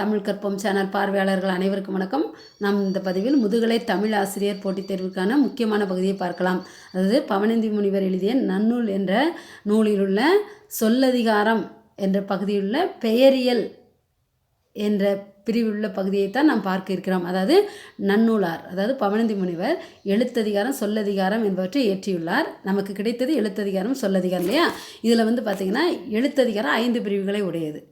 தமிழ் கற்போம் சேனல் பார்வையாளர்கள் அனைவருக்கும் வணக்கம். நாம் இந்த பதிவில் முதுகலை தமிழ் ஆசிரியர் போட்டித் தேர்விற்கான முக்கியமான பகுதியை பார்க்கலாம். அதாவது பவனந்தி முனிவர் எழுதிய நன்னூல் என்ற நூலிலுள்ள சொல்லதிகாரம் என்ற பகுதியிலுள்ள பெயரியல் என்ற பிரிவுள்ள பகுதியைத்தான் நாம் பார்க்க இருக்கிறோம். அதாவது நன்னூலார் அதாவது பவனந்தி முனிவர் எழுத்ததிகாரம் சொல்லதிகாரம் என்பவற்றை இயற்றியுள்ளார். நமக்கு கிடைத்தது எழுத்ததிகாரம் சொல்லதிகாரம் இல்லையா? இதில் வந்து பார்த்திங்கன்னா எழுத்ததிகாரம் ஐந்து பிரிவுகளை உடையது.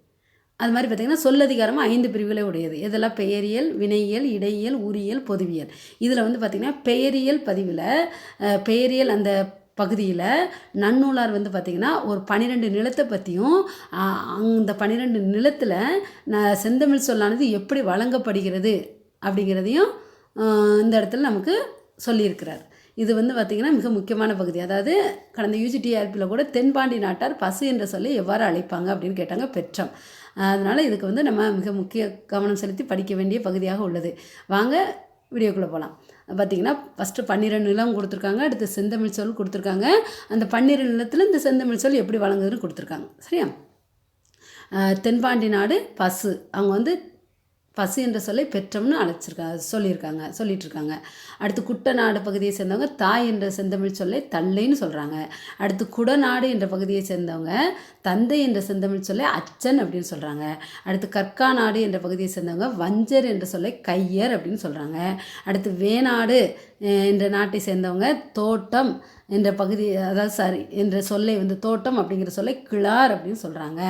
அது மாதிரி பார்த்திங்கன்னா சொல்லதிகாரமும் ஐந்து பிரிவுகளை உடையது. இதெல்லாம் பெயரியல் வினையியல் இடையியல் உரியல் பொதுவியல். இதில் வந்து பார்த்திங்கன்னா பெயரியல் பதிவில் பெயரியல் அந்த பகுதியில் நன்னூலார் வந்து பார்த்திங்கன்னா ஒரு பன்னிரெண்டு நிலத்தை பற்றியும் அந்த பன்னிரெண்டு நிலத்தில் செந்தமிழ் சொல்லானது எப்படி வழங்கப்படுகிறது அப்படிங்கிறதையும் இந்த இடத்துல நமக்கு சொல்லியிருக்கிறார். இது வந்து பார்த்திங்கன்னா மிக முக்கியமான பகுதி. அதாவது கடந்த யூஜிடிஆர்பியில் கூட தென்பாண்டி நாட்டார் பசு என்ற சொல்லை எவ்வாறு அழைப்பாங்க அப்படின்னு கேட்டாங்க பெற்றம். அதனால் இதுக்கு வந்து நம்ம மிக முக்கிய கவனம் செலுத்தி படிக்க வேண்டிய பகுதியாக உள்ளது. வாங்க வீடியோக்குள்ளே போகலாம் பார்த்தீங்கன்னா ஃபஸ்ட்டு பன்னிரெண்டு நிலம் கொடுத்துருக்காங்க. அடுத்து செந்தமிழ் சொல் கொடுத்துருக்காங்க. அந்த பன்னிரெண்டு நிலத்தில் இந்த செந்தமிழ் சொல் எப்படி வழங்குதுன்னு கொடுத்துருக்காங்க. சரியா? தென்பாண்டி நாடு பசு. அவங்க வந்து பசு என்ற சொல்லை பெற்றம்னு அழைச்சிருக்காங்க சொல்லியிருக்காங்க சொல்லிட்டு இருக்காங்க அடுத்து குட்டநாடு பகுதியை சேர்ந்தவங்க தாய் என்ற செந்தமிழ் சொல்லை தள்ளைன்னு சொல்கிறாங்க அடுத்து குடநாடு என்ற பகுதியை சேர்ந்தவங்க தந்தை என்ற செந்தமிழ் சொல்லை அச்சன் அப்படின்னு சொல்கிறாங்க அடுத்து கற்காநாடு என்ற பகுதியை சேர்ந்தவங்க வஞ்சர் என்ற சொல்லை கையர் அப்படின்னு சொல்கிறாங்க அடுத்து வேநாடு என்ற நாட்டை சேர்ந்தவங்க தோட்டம் என்ற பகுதி அதாவது சாரி என்ற சொல்லை வந்து தோட்டம் அப்படிங்கிற சொல்லை கிளார் அப்படின்னு சொல்கிறாங்க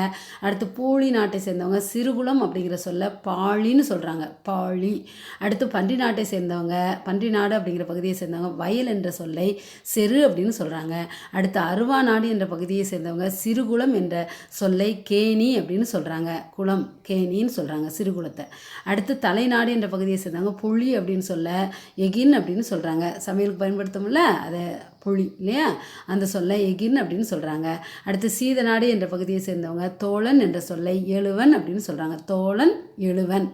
அடுத்து பூழி நாட்டை சேர்ந்தவங்க சிறுகுளம் அப்படிங்கிற சொல்ல பாலின் பாழின்னு சொல்கிறாங்க பாழி. அடுத்து பன்றி நாட்டை சேர்ந்தவங்க பன்றி நாடு அப்படிங்கிற பகுதியை சேர்ந்தவங்க வயல் என்ற சொல்லை செரு அப்படின்னு சொல்கிறாங்க அடுத்து அருவா நாடு என்ற பகுதியை சேர்ந்தவங்க சிறுகுளம் என்ற சொல்லை கேணி அப்படின்னு சொல்கிறாங்க குளம் கேணின்னு சொல்கிறாங்க சிறுகுளத்தை. அடுத்து தலைநாடு என்ற பகுதியை சேர்ந்தவங்க புளி அப்படின்னு சொல்ல எகின் அப்படின்னு சொல்கிறாங்க சமையலுக்கு பயன்படுத்தோம்ல அதை புளி இல்லையா? அந்த சொல்லை எகின் அப்படின்னு சொல்கிறாங்க அடுத்து சீதநாடு என்ற பகுதியை சேர்ந்தவங்க தோழன் என்ற சொல்லை எழுவன் அப்படின்னு சொல்கிறாங்க தோழன் எழுவன்.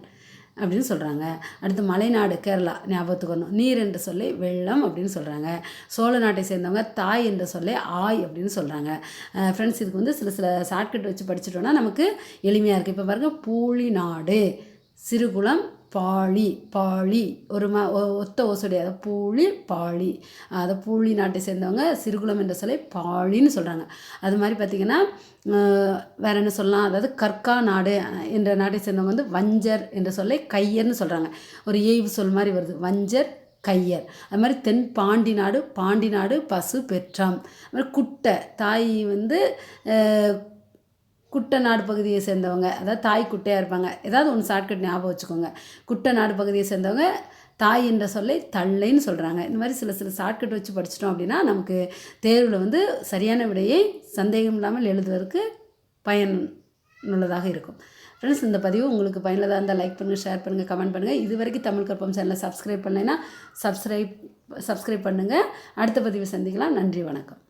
அப்படின்னு சொல்கிறாங்க அடுத்து மலைநாடு கேரளா ஞாபகத்துக்கு வரணும். நீர் என்ற சொல்லை வெள்ளம் அப்படின்னு சொல்கிறாங்க சோழ நாட்டை சேர்ந்தவங்க தாய் என்ற சொல்லை ஆய் அப்படின்னு சொல்கிறாங்க ஃப்ரெண்ட்ஸ் இதுக்கு வந்து சில சில ஷார்ட்கட் வச்சு படிச்சிட்டோன்னா நமக்கு எளிமையாக இருக்குது இப்போ பாருங்க பூழி நாடு சிறுகுளம் பாழி பாழி. ஒரு ம ஒ- ஒத்த ஓசுடைய அதை பூழி பாழி. அதை பூழி நாட்டை சேர்ந்தவங்க சிறுகுளம் என்ற சொல்லை பாழின்னு சொல்கிறாங்க அது மாதிரி பார்த்திங்கன்னா வேறு வேற என்ன சொல்லலாம்? அதாவது கற்கா நாடு என்ற நாட்டை சேர்ந்தவங்க வந்து வஞ்சர் என்ற சொல்லை கையர்னு சொல்கிறாங்க ஒரு ஏய்வு சொல் மாதிரி வருது. வஞ்சர் கையர். அது மாதிரி தென் பாண்டி நாடு பாண்டி நாடு பசு பெற்றாம். அது மாதிரி குட்டை. தாய் வந்து குட்டநாடு பகுதியை சேர்ந்தவங்க அதாவது தாய் குட்டையாக இருப்பாங்க. ஏதாவது ஒன்று ஷார்ட்கட் ஞாபகம் வச்சுக்கோங்க. குட்டநாடு பகுதியை சேர்ந்தவங்க தாய் என்ற சொல்லை தள்ளைன்னு சொல்கிறாங்க இந்த மாதிரி சில சில ஷார்ட்கட் வச்சு படிச்சிட்டோம் அப்படின்னா நமக்கு தேர்வில் வந்து சரியான விடையை சந்தேகம் இல்லாமல் எழுதுவதற்கு பயனுள்ளதாக இருக்கும். ஃப்ரெண்ட்ஸ் இந்த பதிவு உங்களுக்கு பயனுள்ளதாக இருந்தால் லைக் பண்ணுங்கள் ஷேர் பண்ணுங்கள் கமெண்ட் பண்ணுங்கள் இது வரைக்கும் தமிழ் கற்பம் சேனலை சப்ஸ்கிரைப் பண்ணலைன்னா சப்ஸ்கிரைப் சப்ஸ்கிரைப் பண்ணுங்கள் அடுத்த பதிவு சந்திக்கலாம். நன்றி வணக்கம்.